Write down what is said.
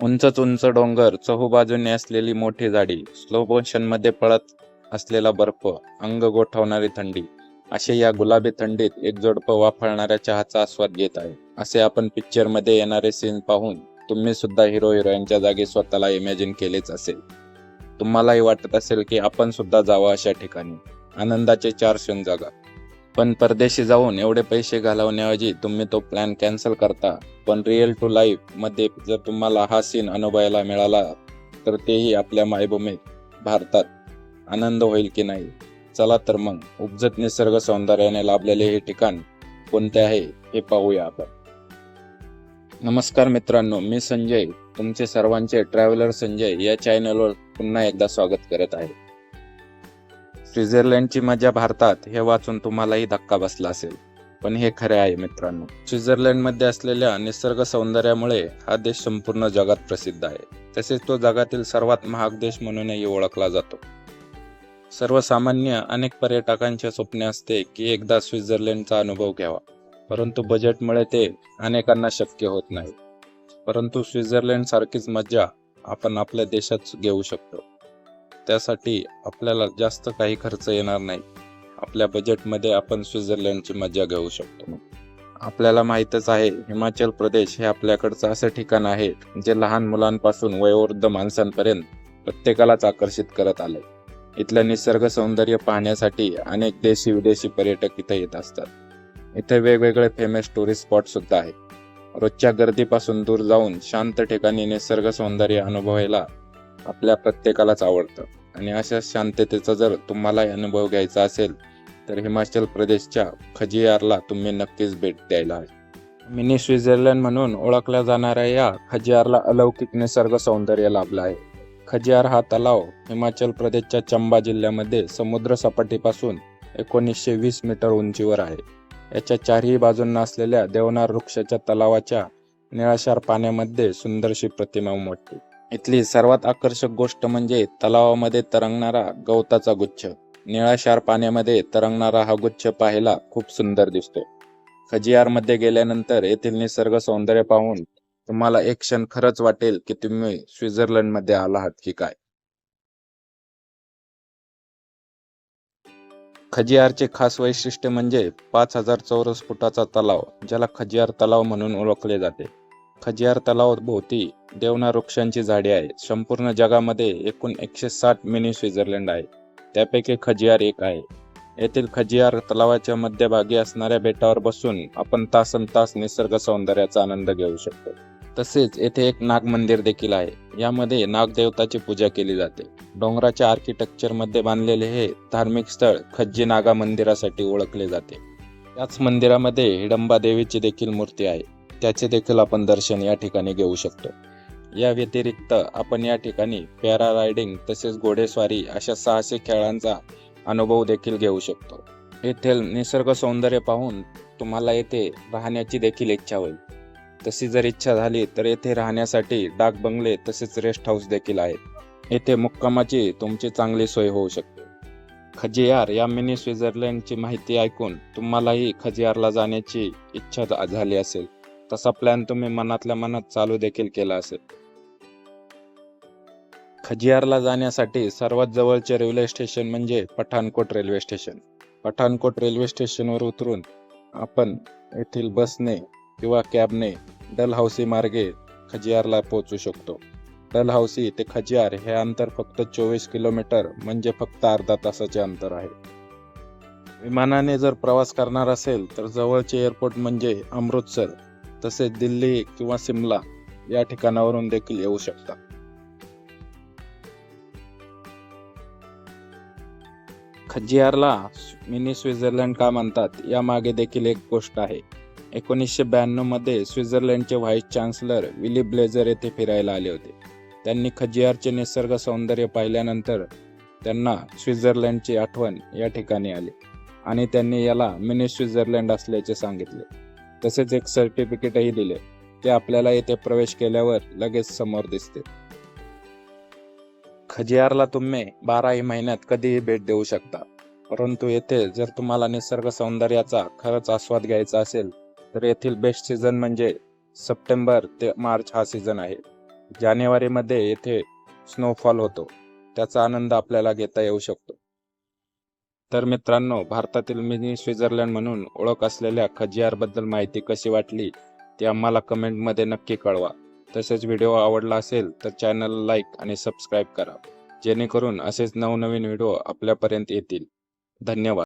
उंचच उंच डोंगर चहूबाजूने असलेली मोठी झाडी स्लो मोशनमध्ये पळत असलेला बर्फ अंग गोठवणारी थंडी असे या गुलाबी थंडीत एक जोडपं वाफळणाऱ्या चहाचा आस्वाद घेत आहे. असे आपण पिक्चरमध्ये येणारे सीन पाहून तुम्ही सुद्धा हिरो हिरोईनच्या जागी स्वतःला इमॅजिन केलेच असेल. तुम्हालाही वाटत असेल की आपण सुद्धा जावं अशा ठिकाणी आनंदाचे चार क्षण जागा. पण परदेशी जाऊन एवढे पैसे घालवण्याऐवजी तुम्ही तो प्लॅन कॅन्सल करता पण रिअल टू लाईफमध्ये जर तुम्हाला हा सीन अनुभवायला मिळाला तर तेही आपल्या मायभूमीत भारतात आनंद होईल की नाही? चला तर मग उपजत निसर्ग सौंदर्याने लाभलेले हे ठिकाण कोणते आहे हे पाहूया आपण. नमस्कार मित्रांनो मी संजय तुमचे सर्वांचे ट्रॅव्हलर संजय या चॅनलवर पुन्हा एकदा स्वागत करत आहे. स्वित्झर्लंडची मजा भारतात हे वाचून तुम्हालाही धक्का बसला असेल. पण हे खरे आहे मित्रांनो. स्वित्झर्लंडमध्ये असलेल्या निसर्ग सौंदर्यामुळे हा देश संपूर्ण जगात प्रसिद्ध आहे. तसेच तो जगातील सर्वात महाग देश म्हणूनही ओळखला जातो. सर्वसामान्य अनेक पर्यटकांचे स्वप्न असते की एकदा स्वित्झर्लंडचा अनुभव घ्यावा. परंतु बजेटमुळे ते अनेकांना शक्य होत नाही. परंतु स्वित्झर्लंड सारखीच मज्जा आपण आपल्या देशात घेऊ शकतो. त्यासाठी आपल्याला जास्त काही खर्च येणार नाही. आपल्या बजेटमध्ये आपण स्वित्झर्लंडची मजा घेऊ शकतो. आपल्याला माहीतच आहे हिमाचल प्रदेश हे आपल्याकडचं असं ठिकाण आहे जे लहान मुलांपासून वयोवृद्ध माणसांपर्यंत प्रत्येकालाच आकर्षित करत आले इथलं निसर्ग सौंदर्य पाहण्यासाठी अनेक देशी विदेशी पर्यटक इथे येत असतात. इथे वेगवेगळे फेमस टुरिस्ट स्पॉट सुद्धा आहेत. रोजच्या गर्दीपासून दूर जाऊन शांत ठिकाणी निसर्ग सौंदर्य अनुभवायला आपल्या प्रत्येकालाच आवडतं. आणि अशा शांततेचा जर तुम्हाला अनुभव घ्यायचा असेल तर हिमाचल प्रदेशच्या खजियारला तुम्ही नक्कीच भेट द्यायला हवी. मिनी स्वित्झर्लंड म्हणून ओळखल्या जाणाऱ्या या खजियारला अलौकिक निसर्ग सौंदर्य लाभलं आहे. खजियार हा तलाव हिमाचल प्रदेशच्या चंबा जिल्ह्यामध्ये समुद्र सपाटीपासून एकोणीसशे वीस मीटर उंचीवर आहे. याच्या चारही बाजूंना असलेल्या देवनार वृक्षाच्या तलावाच्या निळाशार पाण्यामध्ये सुंदरशी प्रतिमा उमटते. इथली सर्वात आकर्षक गोष्ट म्हणजे तलावामध्ये तरंगणारा गवताचा गुच्छ. निळाशार पाण्यामध्ये तरंगणारा हा गुच्छ पाहायला खूप सुंदर दिसतो. खजियारमध्ये गेल्यानंतर येथील निसर्ग सौंदर्य पाहून तुम्हाला एक क्षण खरंच वाटेल की तुम्ही स्वित्झर्लंडमध्ये आला आहात की काय. खजियारचे खास वैशिष्ट्य म्हणजे पाच हजार चौरस फुटाचा तलाव ज्याला खजियार तलाव म्हणून ओळखले जाते. खजियार तलाव भोवती देवना वृक्षांची झाडे आहे संपूर्ण जगामध्ये एकूण एकशे साठ मिनी स्वित्झर्लंड आहे. त्यापैकी खजियार एक आहे. येथील खजियार तलावाच्या मध्यभागी असणाऱ्या बेटावर बसून आपण तासन तास निसर्ग सौंदर्याचा आनंद घेऊ शकतो. तसेच येथे एक नाग मंदिर देखील आहे. यामध्ये नागदेवताची पूजा केली जाते. डोंगराच्या आर्किटेक्चरमध्ये बांधलेले हे धार्मिक स्थळ खज्जी नागा मंदिरासाठी ओळखले जाते. याच मंदिरामध्ये हिडंबा देवीची देखील मूर्ती आहे. त्याचे देखील आपण दर्शन या ठिकाणी घेऊ शकतो. या व्यतिरिक्त आपण या ठिकाणी पॅरा रायडिंग तसेच घोडेस्वारी अशा साहसी खेळांचा अनुभव देखील घेऊ शकतो. येथील निसर्ग सौंदर्य पाहून तुम्हाला येथे राहण्याची देखील इच्छा होईल. तशी जर इच्छा झाली तर येथे राहण्यासाठी डाक बंगले तसेच रेस्ट हाऊस देखील आहेत. येथे मुक्कामाची तुमची चांगली सोय होऊ शकते. खजियार या मिनी स्वित्झर्लंडची माहिती ऐकून तुम्हालाही खजियारला जाण्याची इच्छा झाली असेल. तसा प्लॅन तुम्ही मनातल्या मनात चालू देखील केला असेल. खजियारला जाण्यासाठी सर्वात जवळचे रेल्वे स्टेशन म्हणजे Pathankot railway station Pathankot railway स्टेशनवर उतरून आपण येथील बसने किंवा कॅबने डलहौसी मार्गे खजियारला पोहोचू शकतो. डलहौसी ते खजियार हे अंतर फक्त चोवीस किलोमीटर म्हणजे फक्त अर्धा तासाचे अंतर आहे. विमानाने जर प्रवास करणार असेल तर जवळचे एअरपोर्ट म्हणजे अमृतसर. तसेच दिल्ली किंवा सिमला या ठिकाणावरून देखील येऊ शकता. खजियारला मिनी स्वित्झर्लंड का म्हणतात? यामागे देखील एक गोष्ट आहे. एकोणीसशे ब्याण्णवमध्ये स्वित्झर्लंडचे व्हाईस चान्सलर विली ब्लेझर येथे फिरायला आले होते. त्यांनी खजियारचे निसर्ग सौंदर्य पाहिल्यानंतर त्यांना स्वित्झर्लंडची आठवण या ठिकाणी आली आणि त्यांनी याला मिनी स्वित्झर्लंड असल्याचे सांगितले. तसेच एक सर्टिफिकेटही दिले. ते आपल्याला येथे प्रवेश केल्यावर लगेच समोर दिसते. खजियारला तुम्ही बाराही महिन्यात कधीही भेट देऊ शकता. परंतु येथे जर तुम्हाला निसर्ग सौंदर्याचा खरंच आस्वाद घ्यायचा असेल तर येथील बेस्ट सीझन म्हणजे सप्टेंबर ते मार्च हा सीझन आहे. जानेवारीमध्ये येथे स्नोफॉल होतो. त्याचा आनंद आपल्याला घेता येऊ शकतो. तर मित्रांनो भारतातील मिनी स्वित्झर्लंड म्हणून ओळख असलेल्या खजियारबद्दल माहिती कशी वाटली ती आम्हाला कमेंटमध्ये नक्की कळवा. तसेच व्हिडिओ आवडला असेल तर चॅनल लाईक आणि सबस्क्राईब करा. जेणेकरून असेच नवनवीन व्हिडिओ आपल्यापर्यंत येतील. धन्यवाद.